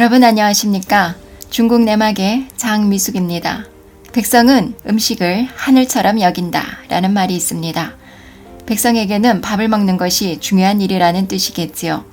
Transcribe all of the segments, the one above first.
여러분 안녕하십니까? 중국 내막의 장미숙입니다. 백성은 음식을 하늘처럼 여긴다 라는 말이 있습니다. 백성에게는 밥을 먹는 것이 중요한 일이라는 뜻이겠지요.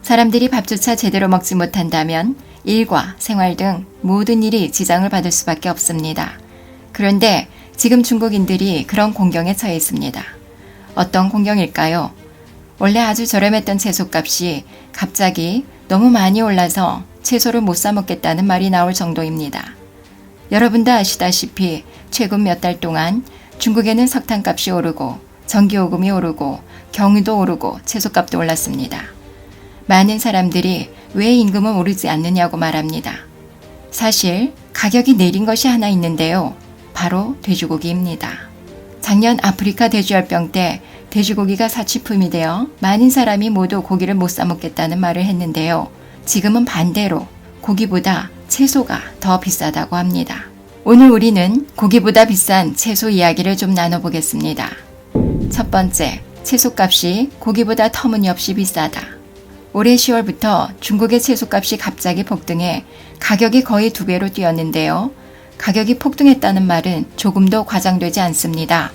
사람들이 밥조차 제대로 먹지 못한다면 일과 생활 등 모든 일이 지장을 받을 수밖에 없습니다. 그런데 지금 중국인들이 그런 공경에 처해 있습니다. 어떤 공경일까요? 원래 아주 저렴했던 채소값이 갑자기 너무 많이 올라서 채소를 못 사 먹겠다는 말이 나올 정도입니다. 여러분도 아시다시피 최근 몇 달 동안 중국에는 석탄값이 오르고 전기요금이 오르고 경유도 오르고 채소값도 올랐습니다. 많은 사람들이 왜 임금은 오르지 않느냐고 말합니다. 사실 가격이 내린 것이 하나 있는데요. 바로 돼지고기입니다. 작년 아프리카 돼지열병 때 돼지고기가 사치품이 되어 많은 사람이 모두 고기를 못 사 먹겠다는 말을 했는데요. 지금은 반대로 고기보다 채소가 더 비싸다고 합니다. 오늘 우리는 고기보다 비싼 채소 이야기를 좀 나눠보겠습니다. 첫 번째, 채소값이 고기보다 터무니없이 비싸다. 올해 10월부터 중국의 채소값이 갑자기 폭등해 가격이 거의 두 배로 뛰었는데요. 가격이 폭등했다는 말은 조금도 과장되지 않습니다.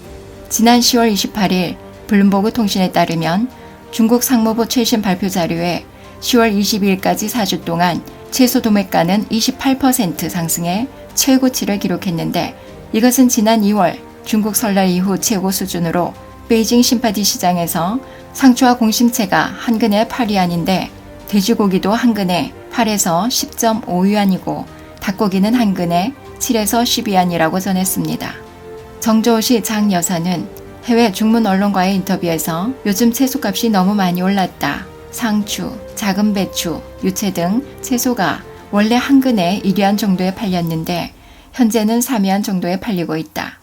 지난 10월 28일 블룸버그 통신에 따르면 중국 상무부 최신 발표 자료에 10월 22일까지 4주 동안 채소 도매가는 28% 상승해 최고치를 기록했는데 이것은 지난 2월 중국 설날 이후 최고 수준으로 베이징 심파디 시장에서 상추와 공심채가 한 근에 8위안인데 돼지고기도 한 근에 8에서 10.5위안이고 닭고기는 한 근에 7에서 12위안이라고 전했습니다. 정조호시 장 여사는 해외 중문 언론과의 인터뷰에서 요즘 채소값이 너무 많이 올랐다. 상추, 작은 배추, 유채 등 채소가 원래 한 근에 1위안 정도에 팔렸는데 현재는 3위안 정도에 팔리고 있다.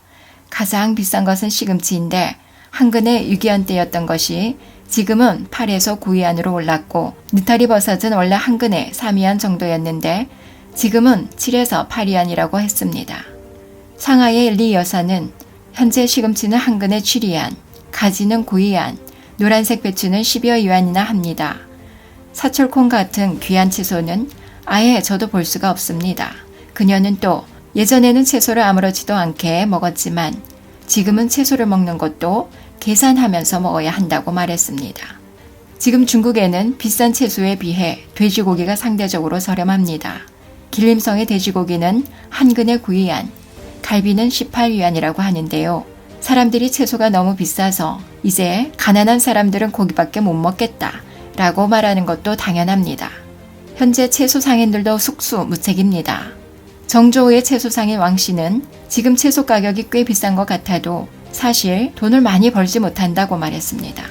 가장 비싼 것은 시금치인데 한 근에 6위안대였던 것이 지금은 8에서 9위안으로 올랐고 느타리 버섯은 원래 한 근에 3위안 정도였는데 지금은 7에서 8위안이라고 했습니다. 상하이의 리 여사는 현재 시금치는 한 근에 7위안, 가지는 9위안, 노란색 배추는 10여 위안이나 합니다. 사철콩 같은 귀한 채소는 아예 저도 볼 수가 없습니다. 그녀는 또 예전에는 채소를 아무렇지도 않게 먹었지만 지금은 채소를 먹는 것도 계산하면서 먹어야 한다고 말했습니다. 지금 중국에는 비싼 채소에 비해 돼지고기가 상대적으로 저렴합니다. 길림성의 돼지고기는 한 근에 9위안, 갈비는 18위안이라고 하는데요. 사람들이 채소가 너무 비싸서 이제 가난한 사람들은 고기밖에 못 먹겠다 라고 말하는 것도 당연합니다. 현재 채소 상인들도 숙수무책입니다. 정조우의 채소 상인 왕씨는 지금 채소 가격이 꽤 비싼 것 같아도 사실 돈을 많이 벌지 못한다고 말했습니다.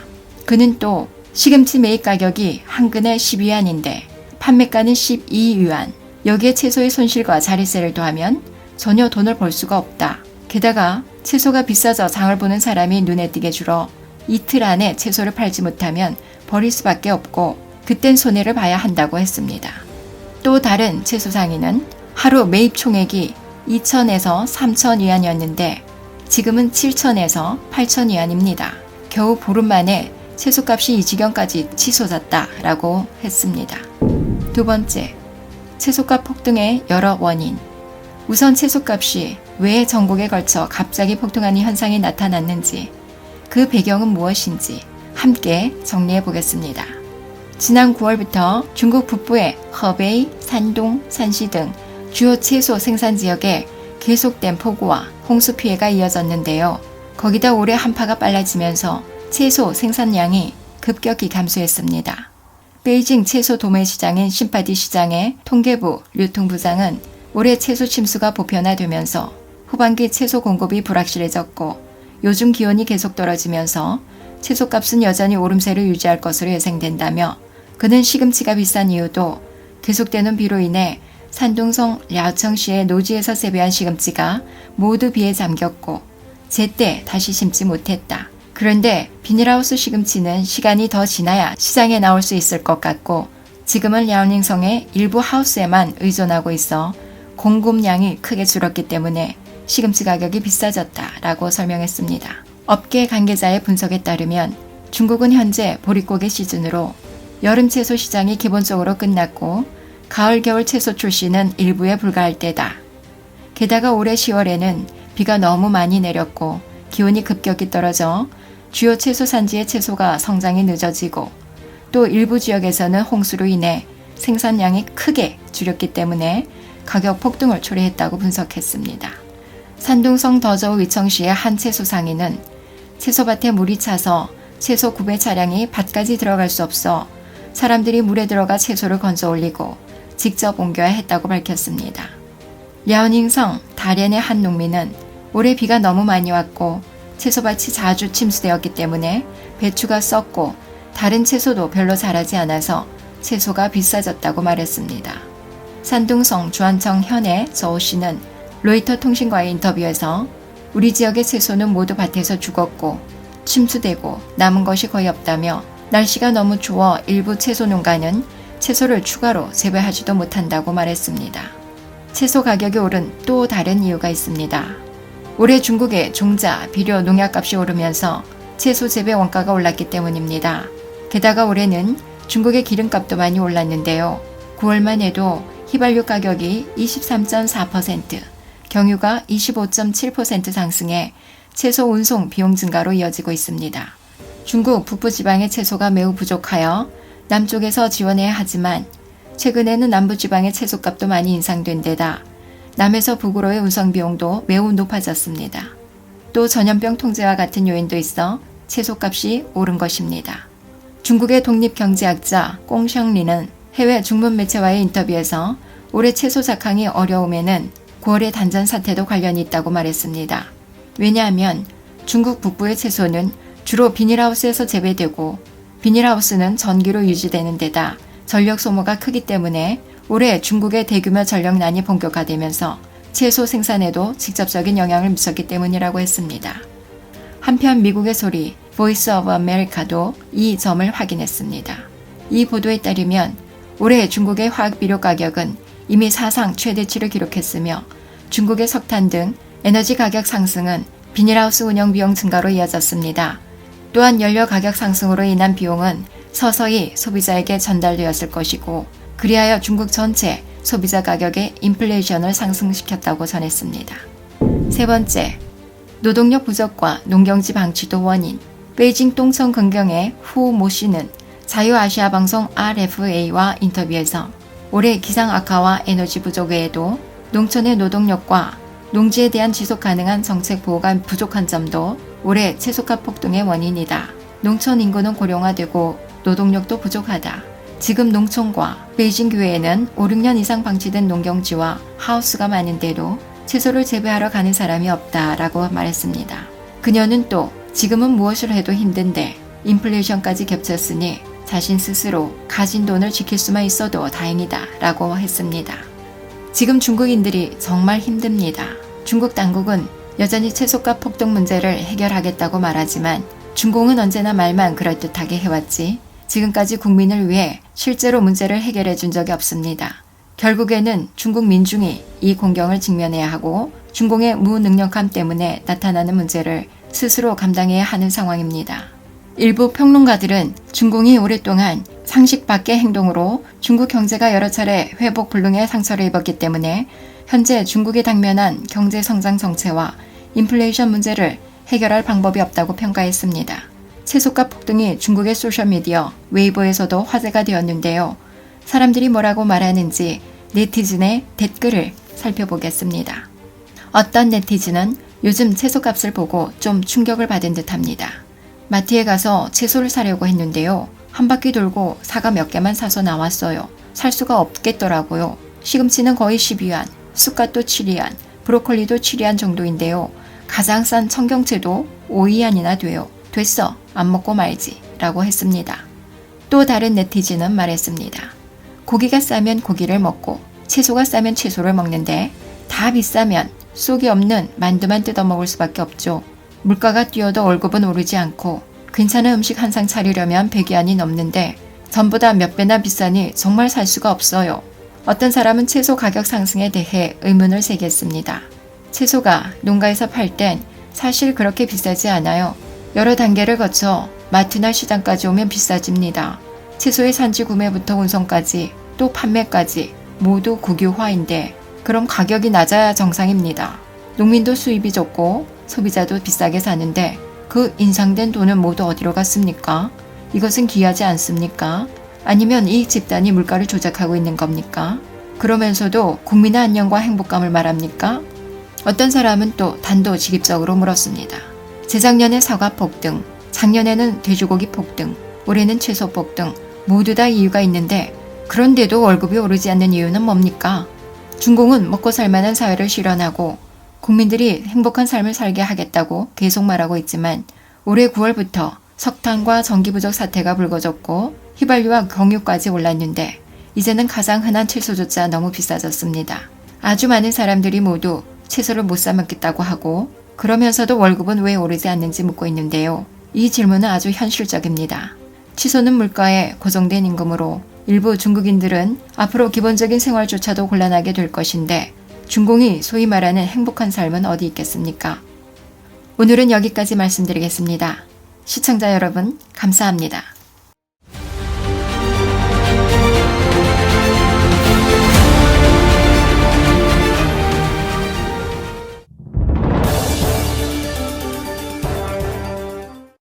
그는 또 시금치 매입 가격이 한 근에 12위안인데 판매가는 12위안. 여기에 채소의 손실과 자리세를 더하면 전혀 돈을 벌 수가 없다. 게다가 채소가 비싸져 장을 보는 사람이 눈에 띄게 줄어 이틀 안에 채소를 팔지 못하면 버릴 수밖에 없고 그땐 손해를 봐야 한다고 했습니다. 또 다른 채소 상인은 하루 매입 총액이 2천에서 3천 위안이었는데 지금은 7천에서 8천 위안입니다. 겨우 보름 만에 채소값이 이 지경까지 치솟았다라고 했습니다. 두 번째, 채소값 폭등의 여러 원인. 우선 채소값이 왜 전국에 걸쳐 갑자기 폭등하는 현상이 나타났는지, 그 배경은 무엇인지 함께 정리해 보겠습니다. 지난 9월부터 중국 북부의 허베이, 산동, 산시 등 주요 채소 생산 지역에 계속된 폭우와 홍수 피해가 이어졌는데요. 거기다 올해 한파가 빨라지면서 채소 생산량이 급격히 감소했습니다. 베이징 채소 도매 시장인 심파디 시장의 통계부 류통부장은 올해 채소 침수가 보편화되면서 후반기 채소 공급이 불확실해졌고 요즘 기온이 계속 떨어지면서 채소값은 여전히 오름세를 유지할 것으로 예상된다며 그는 시금치가 비싼 이유도 계속되는 비로 인해 산둥성 랴청시의 노지에서 재배한 시금치가 모두 비에 잠겼고 제때 다시 심지 못했다. 그런데 비닐하우스 시금치는 시간이 더 지나야 시장에 나올 수 있을 것 같고 지금은 랴오닝성의 일부 하우스에만 의존하고 있어 공급량이 크게 줄었기 때문에 시금치 가격이 비싸졌다라고 설명했습니다. 업계 관계자의 분석에 따르면 중국은 현재 보릿고개 시즌으로 여름 채소 시장이 기본적으로 끝났고 가을 겨울 채소 출시는 일부에 불과할 때다. 게다가 올해 10월에는 비가 너무 많이 내렸고 기온이 급격히 떨어져 주요 채소 산지의 채소가 성장이 늦어지고 또 일부 지역에서는 홍수로 인해 생산량이 크게 줄였기 때문에 가격 폭등을 초래했다고 분석했습니다. 산둥성 더저우 위청시의 한 채소 상인은 채소밭에 물이 차서 채소 구배 차량이 밭까지 들어갈 수 없어 사람들이 물에 들어가 채소를 건져 올리고 직접 옮겨야 했다고 밝혔습니다. 랴오닝성 다련의 한 농민은 올해 비가 너무 많이 왔고 채소밭이 자주 침수되었기 때문에 배추가 썩고 다른 채소도 별로 자라지 않아서 채소가 비싸졌다고 말했습니다. 산둥성 주안청 현의 저호 씨는 로이터 통신과의 인터뷰에서 우리 지역의 채소는 모두 밭에서 죽었고 침수되고 남은 것이 거의 없다며 날씨가 너무 추워 일부 채소 농가는 채소를 추가로 재배하지도 못한다고 말했습니다. 채소 가격이 오른 또 다른 이유가 있습니다. 올해 중국의 종자, 비료, 농약값이 오르면서 채소 재배 원가가 올랐기 때문입니다. 게다가 올해는 중국의 기름값도 많이 올랐는데요. 9월만 해도 휘발유 가격이 23.4%, 경유가 25.7% 상승해 채소 운송 비용 증가로 이어지고 있습니다. 중국 북부 지방의 채소가 매우 부족하여 남쪽에서 지원해야 하지만 최근에는 남부 지방의 채소값도 많이 인상된 데다 남에서 북으로의 운송 비용도 매우 높아졌습니다. 또 전염병 통제와 같은 요인도 있어 채소값이 오른 것입니다. 중국의 독립경제학자 꽁샹리는 해외 중문 매체와의 인터뷰에서 올해 채소 작황이 어려움에는 9월의 단전 사태도 관련이 있다고 말했습니다. 왜냐하면 중국 북부의 채소는 주로 비닐하우스에서 재배되고 비닐하우스는 전기로 유지되는 데다 전력 소모가 크기 때문에 올해 중국의 대규모 전력난이 본격화되면서 채소 생산에도 직접적인 영향을 미쳤기 때문이라고 했습니다. 한편 미국의 소리 보이스 오브 아메리카도 이 점을 확인했습니다. 이 보도에 따르면 올해 중국의 화학 비료 가격은 이미 사상 최대치를 기록했으며 중국의 석탄 등 에너지 가격 상승은 비닐하우스 운영 비용 증가로 이어졌습니다. 또한 연료 가격 상승으로 인한 비용은 서서히 소비자에게 전달되었을 것이고 그리하여 중국 전체 소비자 가격의 인플레이션을 상승시켰다고 전했습니다. 세 번째, 노동력 부족과 농경지 방치도 원인. 베이징 똥성 근경의 후 모 씨는 자유아시아 방송 RFA와 인터뷰에서 올해 기상 악화와 에너지 부족 외에도 농촌의 노동력과 농지에 대한 지속 가능한 정책 보호가 부족한 점도 올해 채소값 폭등의 원인이다. 농촌 인구는 고령화되고 노동력도 부족하다. 지금 농촌과 베이징 교회에는 5, 6년 이상 방치된 농경지와 하우스가 많은데도 채소를 재배하러 가는 사람이 없다라고 말했습니다. 그녀는 또 지금은 무엇을 해도 힘든데 인플레이션까지 겹쳤으니 자신 스스로 가진 돈을 지킬 수만 있어도 다행이다 라고 했습니다. 지금 중국인들이 정말 힘듭니다. 중국 당국은 여전히 채소값 폭등 문제를 해결하겠다고 말하지만 중공은 언제나 말만 그럴듯하게 해왔지 지금까지 국민을 위해 실제로 문제를 해결해 준 적이 없습니다. 결국에는 중국 민중이 이 공경을 직면해야 하고 중공의 무능력함 때문에 나타나는 문제를 스스로 감당해야 하는 상황입니다. 일부 평론가들은 중공이 오랫동안 상식 밖의 행동으로 중국 경제가 여러 차례 회복 불능의 상처를 입었기 때문에 현재 중국이 당면한 경제 성장 정체와 인플레이션 문제를 해결할 방법이 없다고 평가했습니다. 채소값 폭등이 중국의 소셜미디어 웨이보에서도 화제가 되었는데요. 사람들이 뭐라고 말하는지 네티즌의 댓글을 살펴보겠습니다. 어떤 네티즌은 요즘 채소값을 보고 좀 충격을 받은 듯 합니다. 마트에 가서 채소를 사려고 했는데요. 한 바퀴 돌고 사과 몇 개만 사서 나왔어요. 살 수가 없겠더라고요. 시금치는 거의 12위안, 쑥갓도 7위안, 브로콜리도 7위안 정도인데요. 가장 싼 청경채도 5위안이나 돼요. 됐어. 안 먹고 말지. 라고 했습니다. 또 다른 네티즌은 말했습니다. 고기가 싸면 고기를 먹고 채소가 싸면 채소를 먹는데 다 비싸면 속이 없는 만두만 뜯어 먹을 수밖에 없죠. 물가가 뛰어도 월급은 오르지 않고 괜찮은 음식 한 상 차리려면 100위안이 넘는데 전보다 몇 배나 비싸니 정말 살 수가 없어요. 어떤 사람은 채소 가격 상승에 대해 의문을 제기했습니다. 채소가 농가에서 팔 땐 사실 그렇게 비싸지 않아요. 여러 단계를 거쳐 마트나 시장까지 오면 비싸집니다. 채소의 산지 구매부터 운송까지 또 판매까지 모두 국유화인데 그럼 가격이 낮아야 정상입니다. 농민도 수입이 적고 소비자도 비싸게 사는데 그 인상된 돈은 모두 어디로 갔습니까? 이것은 귀하지 않습니까? 아니면 이 집단이 물가를 조작하고 있는 겁니까? 그러면서도 국민의 안녕과 행복감을 말합니까? 어떤 사람은 또 단도직입적으로 물었습니다. 재작년에 사과 폭등, 작년에는 돼지고기 폭등, 올해는 채소 폭등, 모두 다 이유가 있는데 그런데도 월급이 오르지 않는 이유는 뭡니까? 중공은 먹고 살 만한 사회를 실현하고 국민들이 행복한 삶을 살게 하겠다고 계속 말하고 있지만 올해 9월부터 석탄과 전기 부족 사태가 불거졌고 휘발유와 경유까지 올랐는데 이제는 가장 흔한 채소조차 너무 비싸졌습니다. 아주 많은 사람들이 모두 채소를 못 사 먹겠다고 하고 그러면서도 월급은 왜 오르지 않는지 묻고 있는데요. 이 질문은 아주 현실적입니다. 치솟는 물가에 고정된 임금으로 일부 중국인들은 앞으로 기본적인 생활조차도 곤란하게 될 것인데 중공이 소위 말하는 행복한 삶은 어디 있겠습니까? 오늘은 여기까지 말씀드리겠습니다. 시청자 여러분, 감사합니다.